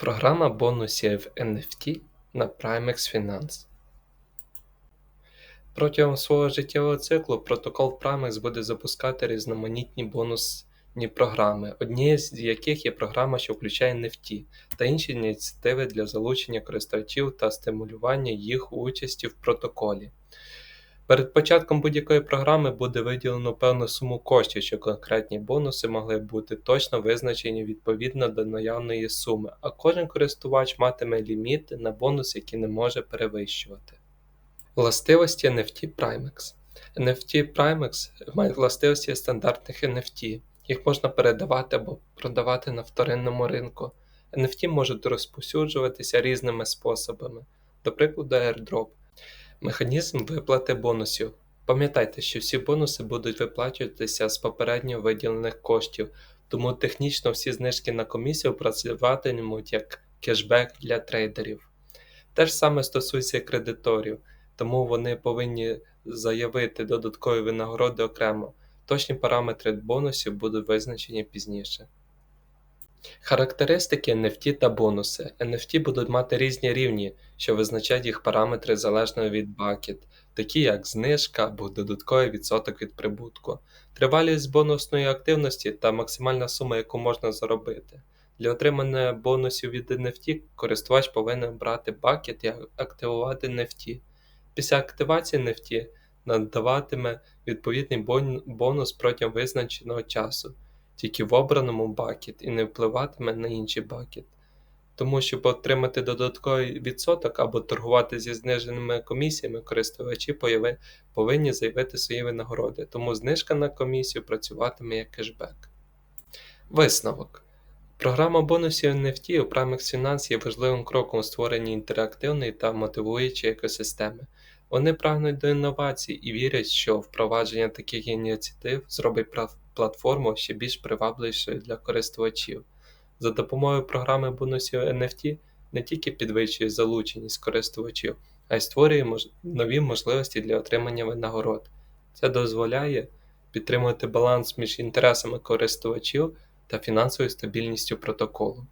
Програма бонусів NFT на Primex Finance. Протягом свого життєвого циклу протокол Primex буде запускати різноманітні бонусні програми, однією з яких є програма, що включає NFT та інші ініціативи для залучення користувачів та стимулювання їх участі в протоколі. Перед початком будь-якої програми буде виділено певну суму коштів, щоб конкретні бонуси могли бути точно визначені відповідно до наявної суми, а кожен користувач матиме ліміт на бонус, який не може перевищувати. Властивості NFT Primex NFT Primex мають властивості стандартних NFT. Їх можна передавати або продавати на вторинному ринку. NFT можуть розповсюджуватися різними способами, до прикладу, airdrop. Механізм виплати бонусів. Пам'ятайте, що всі бонуси будуть виплачуватися з попередньо виділених коштів, тому технічно всі знижки на комісію працюватимуть як кешбек для трейдерів. Те ж саме стосується кредиторів, тому вони повинні заявити додаткові винагороди окремо. Точні параметри бонусів будуть визначені пізніше. Характеристики NFT та бонуси. NFT будуть мати різні рівні, що визначають їх параметри залежно від бакет, такі як знижка або додатковий відсоток від прибутку, тривалість бонусної активності та максимальна сума, яку можна заробити. Для отримання бонусів від NFT користувач повинен брати бакет і активувати NFT. Після активації NFT надаватиме відповідний бонус протягом визначеного часу тільки в обраному бакет і не впливатиме на інший бакет. Тому щоб отримати додатковий відсоток або торгувати зі зниженими комісіями, користувачі повинні заявити свої винагороди, тому знижка на комісію працюватиме як кешбек. Висновок. Програма бонусів NFT у Primex Finance є важливим кроком у створенні інтерактивної та мотивуючої екосистеми. Вони прагнуть до інновацій і вірять, що впровадження таких ініціатив зробить платформу ще більш привабливішою для користувачів. За допомогою програми бонусів NFT не тільки підвищує залученість користувачів, а й створює мож... нові можливості для отримання винагород. Це дозволяє підтримувати баланс між інтересами користувачів та фінансовою стабільністю протоколу.